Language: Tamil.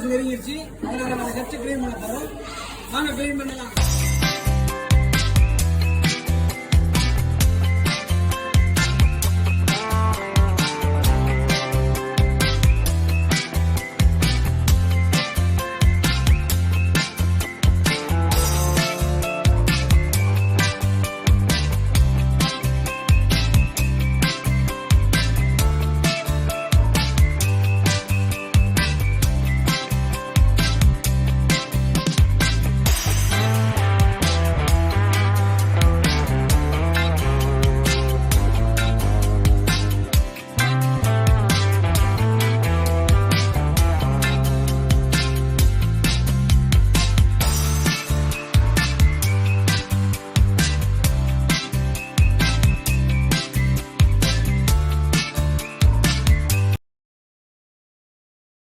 கிறிஸ்மஸ் நெருங்கிடுச்சு அதனால நம்ம சர்ச்சை க்ளீன் பண்ண போறோம். வாங்க க்ளீன் பண்ணலாம்.